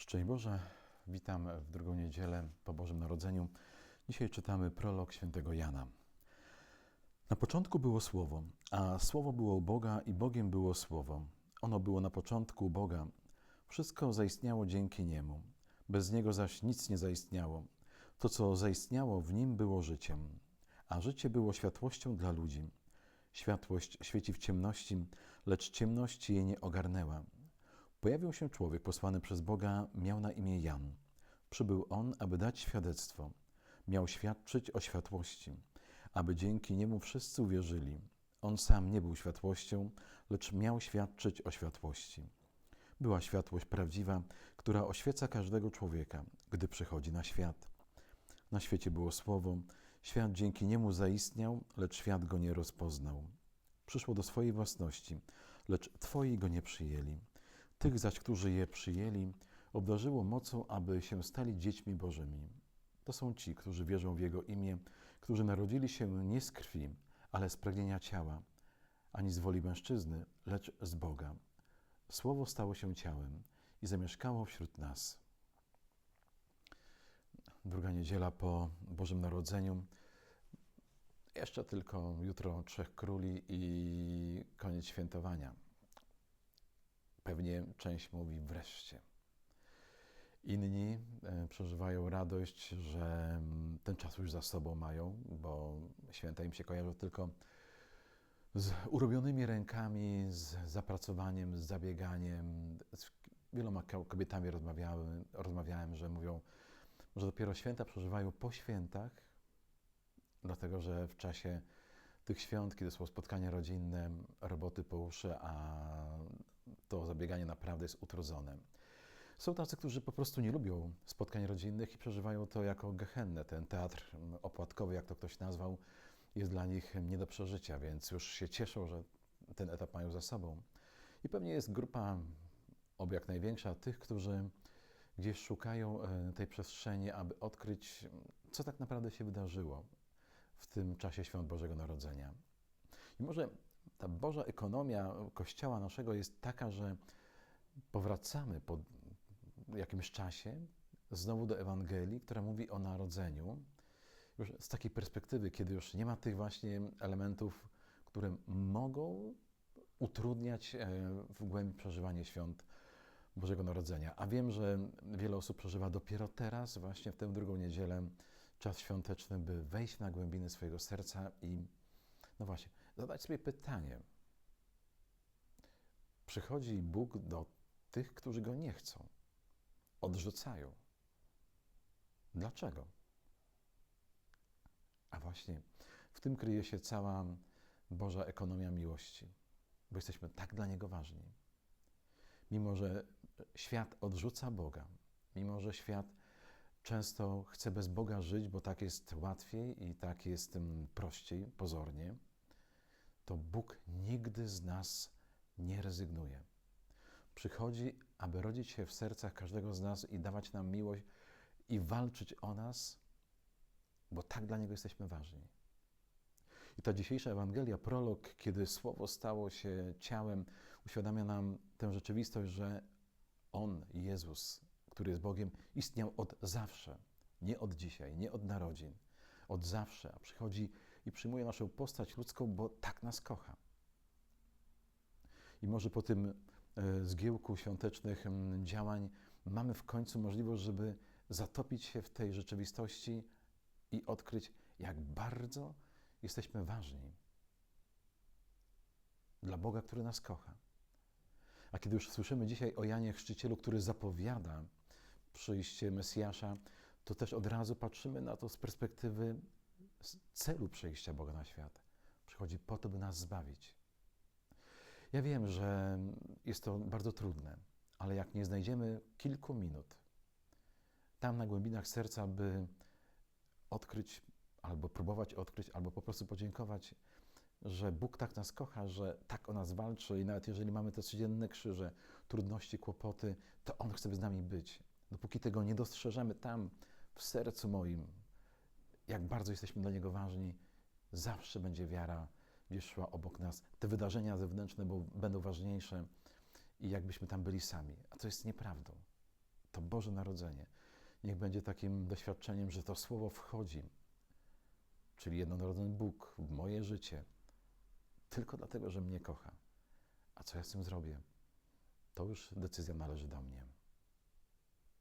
Szczęść Boże, witam w drugą niedzielę po Bożym Narodzeniu. Dzisiaj czytamy prolog świętego Jana. Na początku było Słowo, a Słowo było u Boga i Bogiem było Słowo. Ono było na początku u Boga. Wszystko zaistniało dzięki Niemu. Bez Niego zaś nic nie zaistniało. To, co zaistniało w Nim, było życiem, a życie było światłością dla ludzi. Światłość świeci w ciemności, lecz ciemność jej nie ogarnęła. Pojawił się człowiek posłany przez Boga, miał na imię Jan. Przybył on, aby dać świadectwo. Miał świadczyć o światłości, aby dzięki niemu wszyscy uwierzyli. On sam nie był światłością, lecz miał świadczyć o światłości. Była światłość prawdziwa, która oświeca każdego człowieka, gdy przychodzi na świat. Na świecie było słowo, świat dzięki niemu zaistniał, lecz świat go nie rozpoznał. Przyszło do swojej własności, lecz twoi go nie przyjęli. Tych zaś, którzy je przyjęli, obdarzyło mocą, aby się stali dziećmi Bożymi. To są ci, którzy wierzą w Jego imię, którzy narodzili się nie z krwi, ale z pragnienia ciała, ani z woli mężczyzny, lecz z Boga. Słowo stało się ciałem i zamieszkało wśród nas. Druga niedziela po Bożym Narodzeniu. Jeszcze tylko jutro Trzech Króli i koniec świętowania. Pewnie część mówi wreszcie. Inni e, przeżywają radość, że mm, ten czas już za sobą mają, bo święta im się kojarzą tylko z urobionymi rękami, z zapracowaniem, z zabieganiem. Z wieloma kobietami rozmawiałem, rozmawiałem, że mówią, że dopiero święta przeżywają po świętach, dlatego że w czasie tych świąt, kiedy są spotkania rodzinne, roboty po uszy, a to zabieganie naprawdę jest utrudzone. Są tacy, którzy po prostu nie lubią spotkań rodzinnych i przeżywają to jako gehennę. Ten teatr opłatkowy, jak to ktoś nazwał, jest dla nich nie do przeżycia, więc już się cieszą, że ten etap mają za sobą. I pewnie jest grupa, oby jak największa, tych, którzy gdzieś szukają e, tej przestrzeni, aby odkryć, co tak naprawdę się wydarzyło w tym czasie świąt Bożego Narodzenia. I może ta Boża ekonomia Kościoła naszego jest taka, że powracamy po jakimś czasie znowu do Ewangelii, która mówi o narodzeniu, już z takiej perspektywy, kiedy już nie ma tych właśnie elementów, które mogą utrudniać e, w głębi przeżywanie świąt Bożego Narodzenia. A wiem, że wiele osób przeżywa dopiero teraz, właśnie w tę drugą niedzielę, czas świąteczny, by wejść na głębiny swojego serca i, no właśnie, zadać sobie pytanie. Przychodzi Bóg do tych, którzy go nie chcą, odrzucają. Dlaczego? A właśnie w tym kryje się cała Boża ekonomia miłości, bo jesteśmy tak dla Niego ważni. Mimo, że świat odrzuca Boga, mimo, że świat często chce bez Boga żyć, bo tak jest łatwiej i tak jest prościej, pozornie, to Bóg nigdy z nas nie rezygnuje. Przychodzi, aby rodzić się w sercach każdego z nas i dawać nam miłość i walczyć o nas, bo tak dla Niego jesteśmy ważni. I ta dzisiejsza Ewangelia, prolog, kiedy Słowo stało się ciałem, uświadamia nam tę rzeczywistość, że On, Jezus, który jest Bogiem, istniał od zawsze. Nie od dzisiaj, nie od narodzin. Od zawsze. A przychodzi i przyjmuje naszą postać ludzką, bo tak nas kocha. I może po tym e, zgiełku świątecznych działań mamy w końcu możliwość, żeby zatopić się w tej rzeczywistości i odkryć, jak bardzo jesteśmy ważni dla Boga, który nas kocha. A kiedy już słyszymy dzisiaj o Janie Chrzcicielu, który zapowiada przyjście Mesjasza, to też od razu patrzymy na to z perspektywy celu przyjścia Boga na świat. Przychodzi po to, by nas zbawić. Ja wiem, że jest to bardzo trudne, ale jak nie znajdziemy kilku minut tam na głębinach serca, by odkryć, albo próbować odkryć, albo po prostu podziękować, że Bóg tak nas kocha, że tak o nas walczy i nawet jeżeli mamy te codzienne krzyże, trudności, kłopoty, to On chce z nami być. Dopóki tego nie dostrzeżemy tam, w sercu moim, jak bardzo jesteśmy dla Niego ważni, zawsze będzie wiara gdzieś szła obok nas. Te wydarzenia zewnętrzne będą ważniejsze i jakbyśmy tam byli sami. A to jest nieprawdą. to Boże Narodzenie niech będzie takim doświadczeniem, że to Słowo wchodzi, czyli jednonarodzony Bóg w moje życie, tylko dlatego, że mnie kocha. A co ja z tym zrobię? To już decyzja należy do mnie.